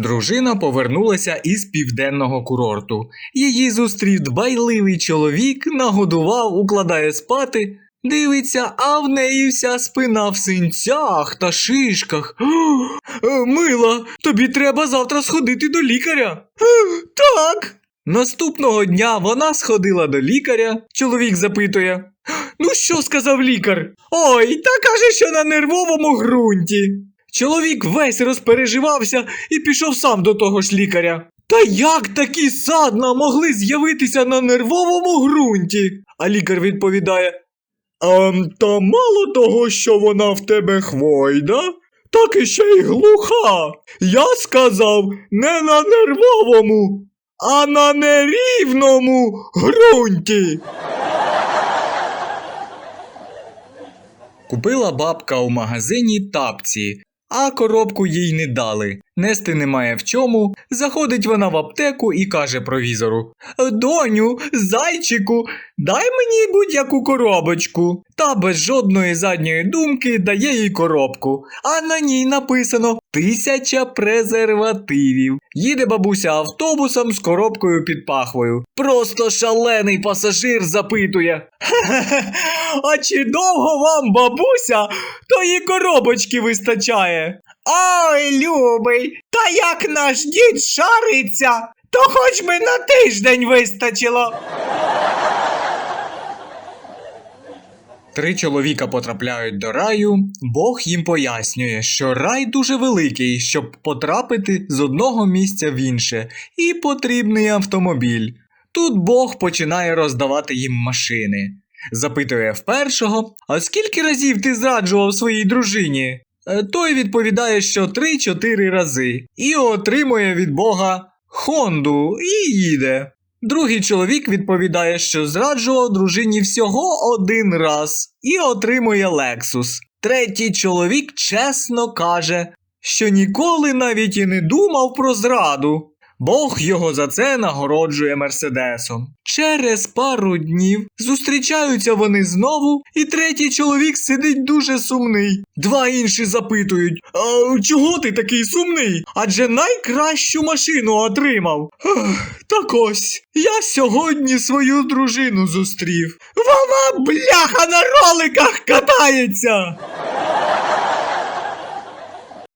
Дружина повернулася із південного курорту. Її зустрів дбайливий чоловік, нагодував, укладає спати. Дивиться, а в неї вся спина в синцях та шишках. «Е, Мила, тобі треба завтра сходити до лікаря. «Е, Так. Наступного дня вона сходила до лікаря. Чоловік запитує: Ну що сказав лікар? Ой, та каже, що на нервовому ґрунті. Чоловік весь розпереживався і пішов сам до того ж лікаря. Та як такі садна могли з'явитися на нервовому ґрунті? А лікар відповідає: Ем, та мало того, що вона в тебе хвойда, так і ще й глуха. Я сказав не на нервовому, а на нерівному ґрунті. Купила бабка у магазині тапці, а коробку їй не дали. Нести немає в чому. Заходить вона в аптеку і каже провізору: Доню, зайчику, дай мені будь-яку коробочку. Та без жодної задньої думки дає їй коробку, а на ній написано тисяча презервативів. Їде бабуся автобусом з коробкою під пахвою. Просто шалений пасажир запитує. «Хе-хе-хе, А чи довго вам, бабуся, тої коробочки вистачає? Ой, любий, та як наш дід шариться, то хоч би на тиждень вистачило. Три чоловіка потрапляють до раю. Бог їм пояснює, що рай дуже великий, щоб потрапити з одного місця в інше, і потрібний автомобіль. Тут Бог починає роздавати їм машини. Запитує в першого: А скільки разів ти зраджував своїй дружині? Е, Той відповідає, що 3-4 рази, і отримує від Бога Хонду і їде. Другий чоловік відповідає, що зраджував дружині всього один раз і отримує Лексус. Третій чоловік чесно каже, що ніколи навіть і не думав про зраду. Бог його за це нагороджує Мерседесом. Через пару днів зустрічаються вони знову, і третій чоловік сидить дуже сумний. Два інші запитують: а чого ти такий сумний? Адже найкращу машину отримав. Так ось, я сьогодні свою дружину зустрів. Вона бляха на роликах катається.